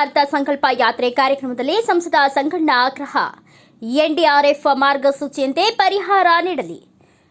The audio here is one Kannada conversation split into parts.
ಭಾರತ ಸಂಕಲ್ಪ ಯಾತ್ರೆ ಕಾರ್ಯಕ್ರಮದಲ್ಲಿ ಸಂಸದ ಸಂಗಣ್ಣ ಆಗ್ರಹ. ಎನ್ಡಿಆರ್ಎಫ್ ಮಾರ್ಗಸೂಚಿಯಂತೆ ಪರಿಹಾರ ನೀಡಲಿ.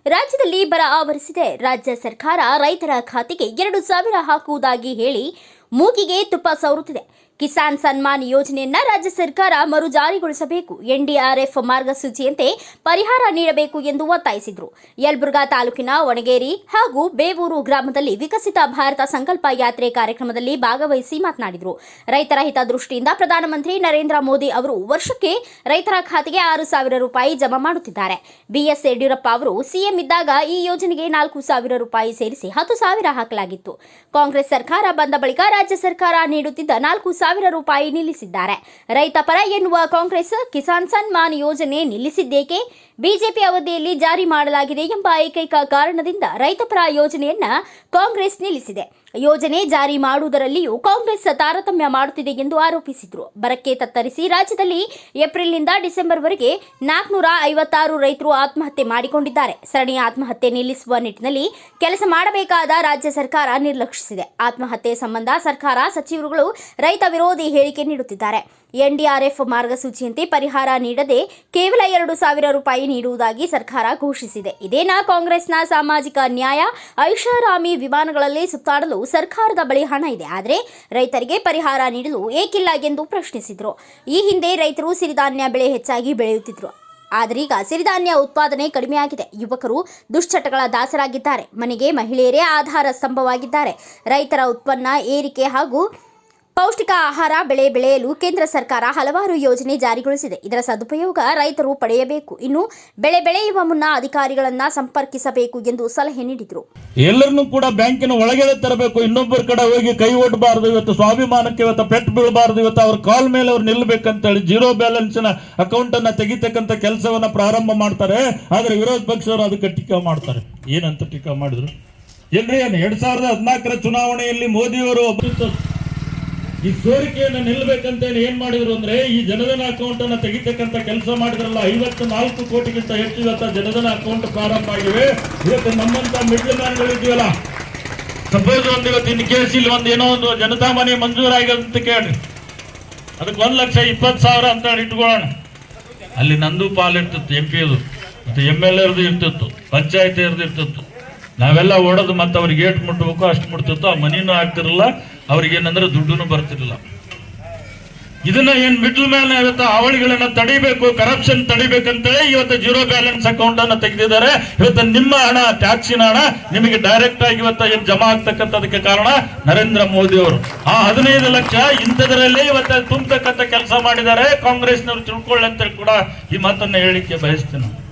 ರಾಜ್ಯದಲ್ಲಿ ಬರ ಆವರಿಸಿದೆ. ರಾಜ್ಯ ಸರ್ಕಾರ ರೈತರ ಖಾತೆಗೆ ಎರಡು ಸಾವಿರ ಹಾಕುವುದಾಗಿ ಹೇಳಿ ಮೂಗಿಗೆ ತುಪ್ಪ ಸವರುತ್ತಿದೆ. ಕಿಸಾನ್ ಸನ್ಮಾನ್ ಯೋಜನೆಯನ್ನ ರಾಜ್ಯ ಸರ್ಕಾರ ಮರು ಜಾರಿಗೊಳಿಸಬೇಕು. ಎನ್ಡಿಆರ್ಎಫ್ ಮಾರ್ಗಸೂಚಿಯಂತೆ ಪರಿಹಾರ ನೀಡಬೇಕು ಎಂದು ಒತ್ತಾಯಿಸಿದರು. ಯಲಬುರ್ಗಾ ತಾಲೂಕಿನ ಒಣಗೇರಿ ಹಾಗೂ ಬೇವೂರು ಗ್ರಾಮದಲ್ಲಿ ವಿಕಸಿತ ಭಾರತ ಸಂಕಲ್ಪ ಯಾತ್ರೆ ಕಾರ್ಯಕ್ರಮದಲ್ಲಿ ಭಾಗವಹಿಸಿ ಮಾತನಾಡಿದರು. ರೈತರ ಹಿತದೃಷ್ಟಿಯಿಂದ ಪ್ರಧಾನಮಂತ್ರಿ ನರೇಂದ್ರ ಮೋದಿ ಅವರು ವರ್ಷಕ್ಕೆ ರೈತರ ಖಾತೆಗೆ ಆರು ಸಾವಿರ ರೂಪಾಯಿ ಜಮಾ ಮಾಡುತ್ತಿದ್ದಾರೆ. ಬಿಎಸ್ ಯಡಿಯೂರಪ್ಪ ಅವರು ಸಿಎಂ ಇದ್ದಾಗ ಈ ಯೋಜನೆಗೆ ನಾಲ್ಕು ಸಾವಿರ ರೂಪಾಯಿ ಸೇರಿಸಿ ಹತ್ತು ಸಾವಿರ ಹಾಕಲಾಗಿತ್ತು. ಕಾಂಗ್ರೆಸ್ ಸರ್ಕಾರ ಬಂದ ಬಳಿಕ ರಾಜ್ಯ ಸರ್ಕಾರ ನೀಡುತ್ತಿದ್ದ ನಾಲ್ಕು ಸಾವಿರ ರೂಪಾಯಿ ನಿಲ್ಲಿಸಿದ್ದಾರೆ. ರೈತ ಪರ ಎನ್ನುವ ಕಾಂಗ್ರೆಸ್ ಕಿಸಾನ್ ಸನ್ಮಾನ್ ಯೋಜನೆ ನಿಲ್ಲಿಸಿದ್ದೇಕೆ? ಬಿಜೆಪಿ ಅವಧಿಯಲ್ಲಿ ಜಾರಿ ಮಾಡಲಾಗಿದೆ ಎಂಬ ಏಕೈಕ ಕಾರಣದಿಂದ ರೈತಪರ ಯೋಜನೆಯನ್ನ ಕಾಂಗ್ರೆಸ್ ನಿಲ್ಲಿಸಿದೆ. ಯೋಜನೆ ಜಾರಿ ಮಾಡುವುದರಲ್ಲಿಯೂ ಕಾಂಗ್ರೆಸ್ ತಾರತಮ್ಯ ಮಾಡುತ್ತಿದೆ ಎಂದು ಆರೋಪಿಸಿದರು. ಬರಕ್ಕೆ ತತ್ತರಿಸಿ ರಾಜ್ಯದಲ್ಲಿ ಏಪ್ರಿಲ್ನಿಂದ ಡಿಸೆಂಬರ್ವರೆಗೆ ನಾಲ್ಕುನೂರ ಐವತ್ತಾರು ರೈತರು ಆತ್ಮಹತ್ಯೆ ಮಾಡಿಕೊಂಡಿದ್ದಾರೆ. ಸರಣಿ ಆತ್ಮಹತ್ಯೆ ನಿಲ್ಲಿಸುವ ನಿಟ್ಟಿನಲ್ಲಿ ಕೆಲಸ ಮಾಡಬೇಕಾದ ರಾಜ್ಯ ಸರ್ಕಾರ ನಿರ್ಲಕ್ಷಿಸಿದೆ. ಆತ್ಮಹತ್ಯೆ ಸಂಬಂಧ ಸರ್ಕಾರ ಸಚಿವರುಗಳು ರೈತ ವಿರೋಧಿ ಹೇಳಿಕೆ ನೀಡುತ್ತಿದ್ದಾರೆ. ಎನ್ಡಿಆರ್ಎಫ್ ಮಾರ್ಗಸೂಚಿಯಂತೆ ಪರಿಹಾರ ನೀಡದೆ ಕೇವಲ ಎರಡು ಸಾವಿರ ರೂಪಾಯಿ ನೀಡುವುದಾಗಿ ಸರ್ಕಾರ ಘೋಷಿಸಿದೆ. ಇದೇನ ಕಾಂಗ್ರೆಸ್ನ ಸಾಮಾಜಿಕ ನ್ಯಾಯ? ಐಷಾರಾಮಿ ವಿಮಾನಗಳಲ್ಲಿ ಸುತ್ತಾಡಲು ಸರ್ಕಾರದ ಬಳಿ ಹಣ ಇದೆ. ಆದರೆ ರೈತರಿಗೆ ಪರಿಹಾರ ನೀಡಲು ಏಕಿಲ್ಲ ಎಂದು ಪ್ರಶ್ನಿಸಿದರು. ಈ ಹಿಂದೆ ರೈತರು ಸಿರಿಧಾನ್ಯ ಬೆಳೆ ಹೆಚ್ಚಾಗಿ ಬೆಳೆಯುತ್ತಿದ್ದರು ಆದರೀಗ ಸಿರಿಧಾನ್ಯ ಉತ್ಪಾದನೆ ಕಡಿಮೆಯಾಗಿದೆ ಯುವಕರು ದುಶ್ಚಟಗಳ ದಾಸರಾಗಿದ್ದಾರೆ. ಮನೆಗೆ ಮಹಿಳೆಯರೇ ಆಧಾರ ಸ್ತಂಭವಾಗಿದ್ದಾರೆ. ರೈತರ ಉತ್ಪನ್ನ, ಏರಿಕೆ ಹಾಗೂ ಪೌಷ್ಟಿಕ ಆಹಾರ, ಬೆಳೆ ಬೆಳೆಯಲು ಕೇಂದ್ರ ಸರ್ಕಾರ ಹಲವಾರು ಯೋಜನೆ ಜಾರಿಗೊಳಿಸಿದೆ. ಇದರ ಸದುಪಯೋಗ ರೈತರು ಪಡೆಯಬೇಕು. ಇನ್ನು ಬೆಳೆ ಬೆಳೆಯುವ ಮುನ್ನ ಅಧಿಕಾರಿಗಳನ್ನ ಸಂಪರ್ಕಿಸಬೇಕು ಎಂದು ಸಲಹೆ ನೀಡಿದರು. ಎಲ್ಲರನ್ನೂ ಕೂಡ ಬ್ಯಾಂಕಿನ ಒಳಗೆ ತರಬೇಕು. ಇನ್ನೊಬ್ಬರ ಕಡೆ ಹೋಗಿ ಕೈ ಓಡಬಾರದು. ಇವತ್ತು ಸ್ವಾಭಿಮಾನಕ್ಕೆ ಇವತ್ತು ಪೆಟ್ಟು ಬೀಳಬಾರದು. ಇವತ್ತು ಅವ್ರ ಕಾಲ್ ಮೇಲೆ ಅವ್ರು ನಿಲ್ಬೇಕಂತೇಳಿ ಜೀರೋ ಬ್ಯಾಲೆನ್ಸ್ನ ಅಕೌಂಟ್ ಅನ್ನ ತೆಗಿತಕ್ಕಂಥ ಕೆಲಸವನ್ನ ಪ್ರಾರಂಭ ಮಾಡ್ತಾರೆ. ಆದ್ರೆ ವಿರೋಧ ಪಕ್ಷವರು ಅದಕ್ಕೆ ಟೀಕಾ ಮಾಡ್ತಾರೆ. ಏನಂತ ಟೀಕಾ ಮಾಡಿದ್ರು? ಎಲ್ರಿ ಎರಡ್ ಸಾವಿರದ ಹದಿನಾಲ್ಕರ ಚುನಾವಣೆಯಲ್ಲಿ ಮೋದಿಯವರು ಒಬ್ಬ ಈ ಸೋರಿಕೆಯನ್ನು ನಿಲ್ಬೇಕಂತ ಏನ್ ಮಾಡಿದ್ರು ಅಂದ್ರೆ, ಈ ಜನಧನ ಅಕೌಂಟ್ ಅನ್ನ ತೆಗಿತಕ್ಕಂತ ಕೆಲಸ ಮಾಡಿದ್ರಲ್ಲ, ಐವತ್ತು ನಾಲ್ಕು ಕೋಟಿಗಿಂತ ಹೆಚ್ಚು ಇವತ್ತ ಜನಧನ ಅಕೌಂಟ್ ಪ್ರಾರಂಭ ಆಗಿವೆ. ಇವತ್ತು ನಮ್ಮಂತ ಮಿಡ್ಲ್ ಮ್ಯಾನ್ಗಳಿದ್ದೀವಲ್ಲ ಸಪೋಸ್ ಒಂದು ಇವತ್ತು ಇನ್ ಕೇಸ್ ಇಲ್ಲಿ ಒಂದು ಏನೋ ಒಂದು ಜನತಾ ಮನೆ ಅಂತ ಕೇಳ್ರಿ. ಅದಕ್ಕೆ ಒಂದು ಲಕ್ಷ ಇಪ್ಪತ್ತು ಸಾವಿರ ಅಂತ ಇಟ್ಕೊಳ್ಳೋಣ. ಅಲ್ಲಿ ನಂದು ಪಾಲ್ ಇರ್ತಿತ್ತು ಎಂ ಪಿ ಮತ್ತೆ ಎಂ ಎಲ್ ಎರ್ದು ಇರ್ತಿತ್ತು ಪಂಚಾಯತ್ ಇರ್ದು ಇರ್ತಿತ್ತು. ನಾವೆಲ್ಲ ಓಡೋದು ಮತ್ತೆ ಅವ್ರಿಗೆ ಏಟ್ ಮುಟ್ಬೇಕು, ಅಷ್ಟು ಮುಟ್ತಿತ್ತು, ಆ ಮನಿನೂ ಆಗ್ತಿರಲಿಲ್ಲ. ಅವ್ರಿಗೆ ಏನಂದ್ರೆ ದುಡ್ಡು ಬರ್ತಿರ್ಲಿಲ್ಲ. ಇದನ್ನ ಏನ್ ಮಿಡ್ಲ್ ಮ್ಯಾನ್ ಇವತ್ತು ಅವಳಿಗಳನ್ನ ತಡಿಬೇಕು ಕರಪ್ಷನ್ ತಡಿಬೇಕಂತೇಳಿ ಇವತ್ತು ಜೀರೋ ಬ್ಯಾಲೆನ್ಸ್ ಅಕೌಂಟ್ ಅನ್ನ ತೆಗೆದಿದ್ದಾರೆ. ಇವತ್ತು ನಿಮ್ಮ ಹಣ ಟ್ಯಾಕ್ಸಿನ ಹಣ ನಿಮಗೆ ಡೈರೆಕ್ಟ್ ಆಗಿ ಇವತ್ತು ಏನ್ ಜಮಾ ಆಗ್ತಕ್ಕಂಥದಕ್ಕೆ ಕಾರಣ ನರೇಂದ್ರ ಮೋದಿ ಅವರು. ಆ ಹದಿನೈದು ಲಕ್ಷ ಇಂಥದ್ರಲ್ಲಿ ಇವತ್ತು ತುಂಬತಕ್ಕಂಥ ಕೆಲಸ ಮಾಡಿದ್ದಾರೆ. ಕಾಂಗ್ರೆಸ್ನವರು ತಿಳ್ಕೊಳ್ಳಿ ಅಂತೇಳಿ ಕೂಡ ಈ ಮಾತನ್ನ ಹೇಳಿಕೆ ಬಯಸ್ತೇನೆ.